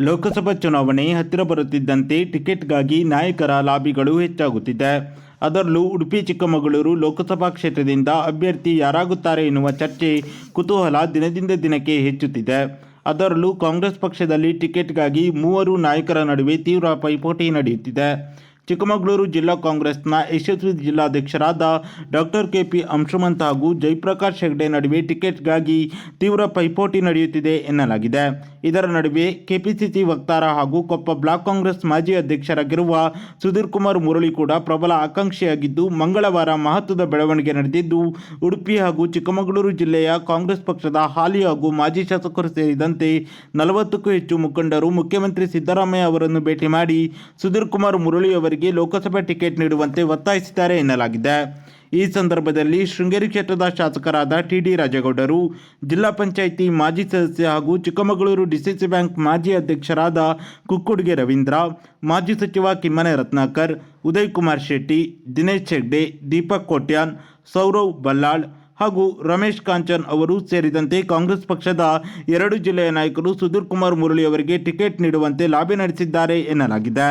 ಲೋಕಸಭಾ ಚುನಾವಣೆ ಹತ್ತಿರ ಬರುತ್ತಿದ್ದಂತೆ ಟಿಕೆಟ್ಗಾಗಿ ನಾಯಕರ ಲಾಬಿಗಳು ಹೆಚ್ಚಾಗುತ್ತಿದೆ. ಅದರಲ್ಲೂ ಉಡುಪಿ, ಚಿಕ್ಕಮಗಳೂರು ಲೋಕಸಭಾ ಕ್ಷೇತ್ರದಿಂದ ಅಭ್ಯರ್ಥಿ ಯಾರಾಗುತ್ತಾರೆ ಎನ್ನುವ ಚರ್ಚೆ ಕುತೂಹಲ ದಿನದಿಂದ ದಿನಕ್ಕೆ ಹೆಚ್ಚುತ್ತಿದೆ. ಅದರಲ್ಲೂ ಕಾಂಗ್ರೆಸ್ ಪಕ್ಷದಲ್ಲಿ ಟಿಕೆಟ್ಗಾಗಿ ಮೂವರು ನಾಯಕರ ನಡುವೆ ತೀವ್ರ ಪೈಪೋಟಿ ನಡೆಯುತ್ತಿದೆ. ಚಿಕ್ಕಮಗಳೂರು ಜಿಲ್ಲಾ ಕಾಂಗ್ರೆಸ್ನ ಯಶಸ್ವಿ ಜಿಲ್ಲಾಧ್ಯಕ್ಷರಾದ ಡಾಕ್ಟರ್ ಕೆ ಪಿ ಅಂಶುಮಂತ್ ಹಾಗೂ ಜಯಪ್ರಕಾಶ್ ಹೆಗ್ಡೆ ನಡುವೆ ಟಿಕೆಟ್ಗಾಗಿ ತೀವ್ರ ಪೈಪೋಟಿ ನಡೆಯುತ್ತಿದೆ ಎನ್ನಲಾಗಿದೆ. ಇದರ ನಡುವೆ ಕೆಪಿಸಿಸಿ ವಕ್ತಾರ ಹಾಗೂ ಕೊಪ್ಪ ಬ್ಲಾಕ್ ಕಾಂಗ್ರೆಸ್ ಮಾಜಿ ಅಧ್ಯಕ್ಷರಾಗಿರುವ ಸುಧೀರ್ ಕುಮಾರ್ ಮುರಳಿ ಕೂಡ ಪ್ರಬಲ ಆಕಾಂಕ್ಷಿಯಾಗಿದ್ದು, ಮಂಗಳವಾರ ಮಹತ್ವದ ಬೆಳವಣಿಗೆ ನಡೆದಿದ್ದು, ಉಡುಪಿ ಹಾಗೂ ಚಿಕ್ಕಮಗಳೂರು ಜಿಲ್ಲೆಯ ಕಾಂಗ್ರೆಸ್ ಪಕ್ಷದ ಹಾಲಿ ಹಾಗೂ ಮಾಜಿ ಶಾಸಕರು ಸೇರಿದಂತೆ ನಲವತ್ತಕ್ಕೂ ಹೆಚ್ಚು ಮುಖಂಡರು ಮುಖ್ಯಮಂತ್ರಿ ಸಿದ್ದರಾಮಯ್ಯ ಅವರನ್ನು ಭೇಟಿ ಮಾಡಿ ಸುಧೀರ್ ಕುಮಾರ್ ಮುರಳಿ ಅವರಿಗೆ ಲೋಕಸಭೆ ಟಿಕೆಟ್ ನೀಡುವಂತೆ ಒತ್ತಾಯಿಸಿದ್ದಾರೆ ಎನ್ನಲಾಗಿದೆ. ಈ ಸಂದರ್ಭದಲ್ಲಿ ಶೃಂಗೇರಿ ಕ್ಷೇತ್ರದ ಶಾಸಕರಾದ ಟಿ ಡಿ ರಾಜೇಗೌಡರು, ಜಿಲ್ಲಾ ಪಂಚಾಯಿತಿ ಮಾಜಿ ಸದಸ್ಯ ಹಾಗೂ ಚಿಕ್ಕಮಗಳೂರು ಡಿಸಿಸಿ ಬ್ಯಾಂಕ್ ಮಾಜಿ ಅಧ್ಯಕ್ಷರಾದ ಕುಕ್ಕುಡ್ಗೆ ರವೀಂದ್ರ, ಮಾಜಿ ಸಚಿವ ಕಿಮ್ಮನೆ ರತ್ನಾಕರ್ ಉದಯ್ ಕುಮಾರ್ ಶೆಟ್ಟಿ, ದಿನೇಶ್ ಹೆಗ್ಡೆ, ದೀಪಕ್ ಕೋಟ್ಯಾನ್, ಸೌರವ್ ಬಲ್ಲಾಳ್ ಹಾಗೂ ರಮೇಶ್ ಕಾಂಚನ್ ಅವರು ಸೇರಿದಂತೆ ಕಾಂಗ್ರೆಸ್ ಪಕ್ಷದ ಎರಡು ಜಿಲ್ಲೆಯ ನಾಯಕರು ಸುಧೀರ್ ಕುಮಾರ್ ಮುರಳಿ ಅವರಿಗೆ ಟಿಕೆಟ್ ನೀಡುವಂತೆ ಲಾಬಿ ನಡೆಸಿದ್ದಾರೆ ಎನ್ನಲಾಗಿದೆ.